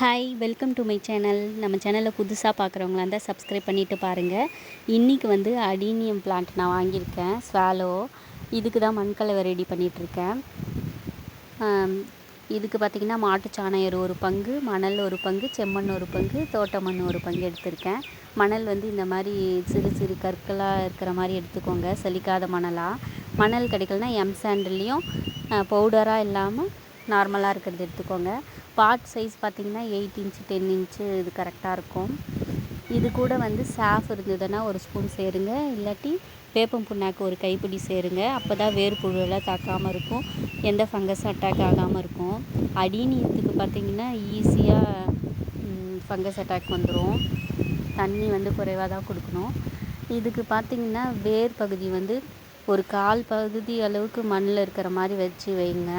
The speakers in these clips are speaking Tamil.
Hi welcome to my channel நம்ம சேனலை புதுசாக பார்க்குறவங்களா இருந்தால் சப்ஸ்கிரைப் பண்ணிவிட்டு பாருங்கள் இன்றைக்கி வந்து அடீனியம் பிளான்ட் நான் வாங்கியிருக்கேன் ஸ்வாலோ இதுக்கு தான் மண்கலவை ரெடி பண்ணிகிட்ருக்கேன் இதுக்கு பார்த்திங்கன்னா மாட்டுச்சாணம் ஒரு பங்கு மணல் ஒரு பங்கு செம்மண் ஒரு பங்கு தோட்ட மண் ஒரு பங்கு எடுத்திருக்கேன். மணல் வந்து இந்த மாதிரி சிறு சிறு கற்களாக இருக்கிற மாதிரி எடுத்துக்கோங்க செழிக்காத மணலாக மணல் கிடைக்கலனா எம் சாண்டில்லையும் பவுடராக இல்லாமல் நார்மலாக இருக்கிறது எடுத்துக்கோங்க. பாட் சைஸ் பார்த்திங்கன்னா எயிட் இன்ச்சு டென் இன்ச்சு இது கரெக்டாக இருக்கும். இது கூட வந்து சாஃப் இருந்ததுன்னா ஒரு ஸ்பூன் சேருங்க. இல்லாட்டி வேப்பம் புண்ணாக்கு ஒரு கைப்பிடி சேருங்க. அப்போ தான் வேர்புழுவெல்லாம் தாக்காமல் இருக்கும். எந்த ஃபங்கஸ் அட்டாக் ஆகாமல் இருக்கும். அடீனியத்துக்கு பார்த்திங்கன்னா ஈஸியாக ஃபங்கஸ் அட்டாக் வந்துடும் தண்ணி வந்து குறைவாக தான் கொடுக்கணும். இதுக்கு பார்த்திங்கன்னா வேர் பகுதி வந்து ஒரு கால் பகுதி அளவுக்கு மண்ணில் இருக்கிற மாதிரி வச்சு வைங்க.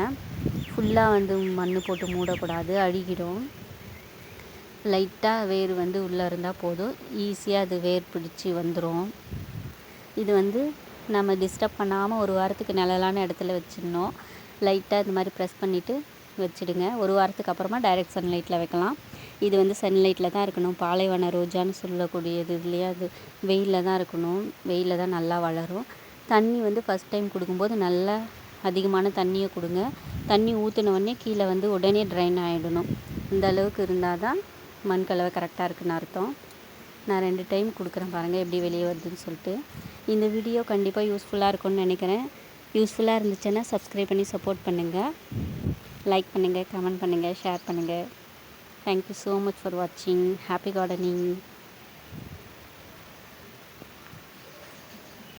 ஃபுல்லாக வந்து மண் போட்டு மூடக்கூடாது அழுகிடும். லைட்டாக வேர் வந்து உள்ளே இருந்தால் போதும். ஈஸியாக அது வேர் பிடிச்சி வந்துடும் இது வந்து நம்ம டிஸ்டர்ப் பண்ணாமல் ஒரு வாரத்துக்கு நிழலான இடத்துல வச்சிடணும். லைட்டாக இது மாதிரி ப்ரெஸ் பண்ணிவிட்டு வச்சுடுங்க. ஒரு வாரத்துக்கு அப்புறமா டைரக்ட் சன்லைட்டில் வைக்கலாம். இது வந்து சன்லைட்டில் தான் இருக்கணும். பாலைவன ரோஜான்னு சொல்லக்கூடியது இதுலேயே அது வெயிலில் தான் இருக்கணும். வெயிலில் தான் நல்லா வளரும். தண்ணி வந்து ஃபஸ்ட் டைம் கொடுக்கும்போது நல்லா அதிகமான தண்ணியை கொடுங்க. தண்ணி ஊற்றினோடனே கீழே வந்து உடனே ட்ரைன் ஆகிடணும் இந்த அளவுக்கு இருந்தால் தான் மண் கலவை கரெக்டாக இருக்குன்னு அர்த்தம். நான் ரெண்டு டைம் கொடுக்குறேன் பாருங்கள் எப்படி வெளியே வருதுன்னு சொல்லிட்டு. இந்த வீடியோ கண்டிப்பாக யூஸ்ஃபுல்லாக இருக்கும்னு நினைக்கிறேன். யூஸ்ஃபுல்லாக இருந்துச்சுன்னா சப்ஸ்கிரைப் பண்ணி சப்போர்ட் பண்ணுங்கள் லைக் பண்ணுங்கள் கமெண்ட் பண்ணுங்கள் ஷேர் பண்ணுங்கள் thank you so much for வாட்சிங் ஹாப்பி கார்டனிங்